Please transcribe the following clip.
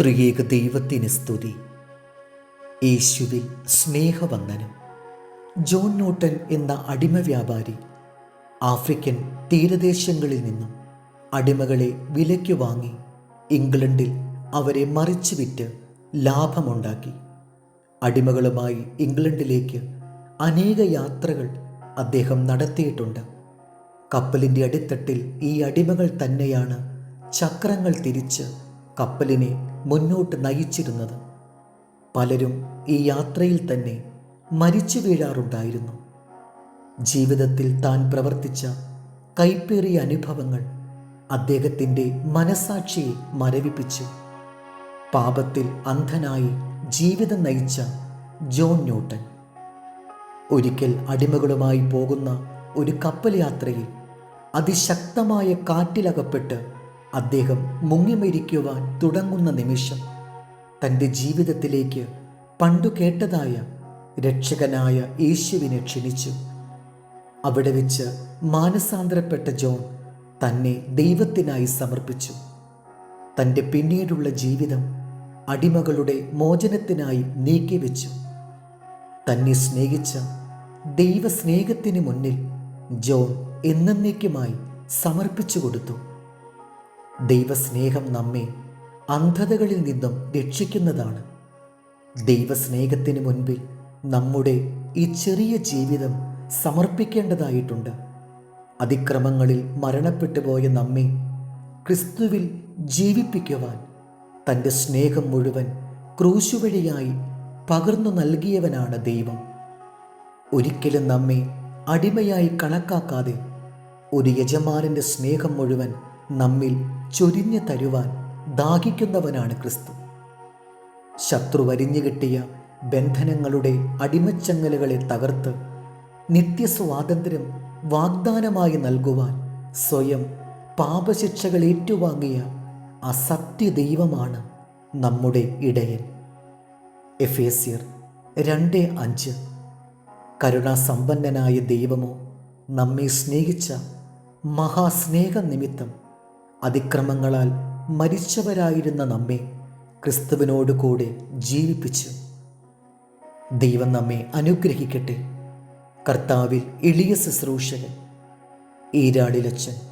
ത്രിയേക ദൈവത്തിന് സ്തുതി. യേശുവിൽ സ്നേഹവന്ദനം. ജോൺ നോട്ടൻ എന്ന അടിമ വ്യാപാരി ആഫ്രിക്കൻ തീരദേശങ്ങളിൽ നിന്നും അടിമകളെ വിലയ്ക്ക് വാങ്ങി ഇംഗ്ലണ്ടിൽ അവരെ മറിച്ചു വിറ്റ് ലാഭമുണ്ടാക്കി. അടിമകളുമായി ഇംഗ്ലണ്ടിലേക്ക് അനേക യാത്രകൾ അദ്ദേഹം നടത്തിയിട്ടുണ്ട്. കപ്പലിന്റെ അടിത്തട്ടിൽ ഈ അടിമകൾ തന്നെയാണ് ചക്രങ്ങൾ തിരിച്ച് കപ്പലിനെ മുന്നോട്ട് നയിച്ചിരുന്നത്. പലരും ഈ യാത്രയിൽ തന്നെ മരിച്ചു വീഴാറുണ്ടായിരുന്നു. ജീവിതത്തിൽ താൻ പ്രവർത്തിച്ച കൈപ്പേറിയ അനുഭവങ്ങൾ അദ്ദേഹത്തിന്റെ മനസാക്ഷിയെ മരവിപ്പിച്ചു. പാപത്തിൽ അന്ധനായി ജീവിതം നയിച്ച ജോൺ ന്യൂട്ടൻ ഒരിക്കൽ അടിമകളുമായി പോകുന്ന ഒരു കപ്പൽ യാത്രയിൽ അതിശക്തമായ കാറ്റിലകപ്പെട്ട് അദ്ദേഹം മുങ്ങിമരിക്കുവാൻ തുടങ്ങുന്ന നിമിഷം തന്റെ ജീവിതത്തിലേക്ക് പണ്ടു കേട്ടതായ രക്ഷകനായ യേശുവിനെ ക്ഷണിച്ചു. അവിടെ വെച്ച് മാനസാന്തരപ്പെട്ട ജോൺ തന്നെ ദൈവത്തിനായി സമർപ്പിച്ചു. തന്റെ പിന്നീടുള്ള ജീവിതം അടിമകളുടെ മോചനത്തിനായി നീക്കിവെച്ചു തന്നെ സ്നേഹിച്ച ദൈവസ്നേഹത്തിന് മുന്നിൽ ജോൺ എന്നേക്കുമായി സമർപ്പിച്ചു കൊടുത്തു. ദൈവസ്നേഹം നമ്മെ അന്ധതകളിൽ നിന്നും രക്ഷിക്കുന്നതാണ്. ദൈവസ്നേഹത്തിന് മുൻപിൽ നമ്മുടെ ഈ ചെറിയ ജീവിതം സമർപ്പിക്കേണ്ടതായിട്ടുണ്ട്. അതിക്രമങ്ങളിൽ മരണപ്പെട്ടു പോയ നമ്മെ ക്രിസ്തുവിൽ ജീവിപ്പിക്കുവാൻ തന്റെ സ്നേഹം മുഴുവൻ ക്രൂശുവഴിയായി പകർന്നു നൽകിയവനാണ് ദൈവം. ഒരിക്കലും നമ്മെ അടിമയായി കണക്കാക്കാതെ ഒരു യജമാനന്റെ സ്നേഹം മുഴുവൻ നമ്മിൽ ചൊരിഞ്ഞു തരുവാൻ ദാഹിക്കുന്നവനാണ് ക്രിസ്തു. ശത്രു വരിഞ്ഞു കിട്ടിയ ബന്ധനങ്ങളുടെ അടിമച്ചങ്ങലുകളെ തകർത്ത് നിത്യസ്വാതന്ത്ര്യം വാഗ്ദാനമായി നൽകുവാൻ സ്വയം പാപശിക്ഷകൾ ഏറ്റുവാങ്ങിയ അസത്യ ദൈവമാണ് നമ്മുടെ ഇടയൻ. എഫേസ്യർ രണ്ട് അഞ്ച്. കരുണാസമ്പന്നനായ ദൈവമോ നമ്മെ സ്നേഹിച്ച മഹാസ്നേഹ നിമിത്തം അതിക്രമങ്ങളാൽ മരിച്ചവരായിരുന്ന നമ്മെ ക്രിസ്തുവിനോട് കൂടെ ജീവിപ്പിച്ചു. ദൈവം നമ്മെ അനുഗ്രഹിക്കട്ടെ. കർത്താവിൽ എളിയ ശുശ്രൂഷകൻ ഈരാളിലച്ചൻ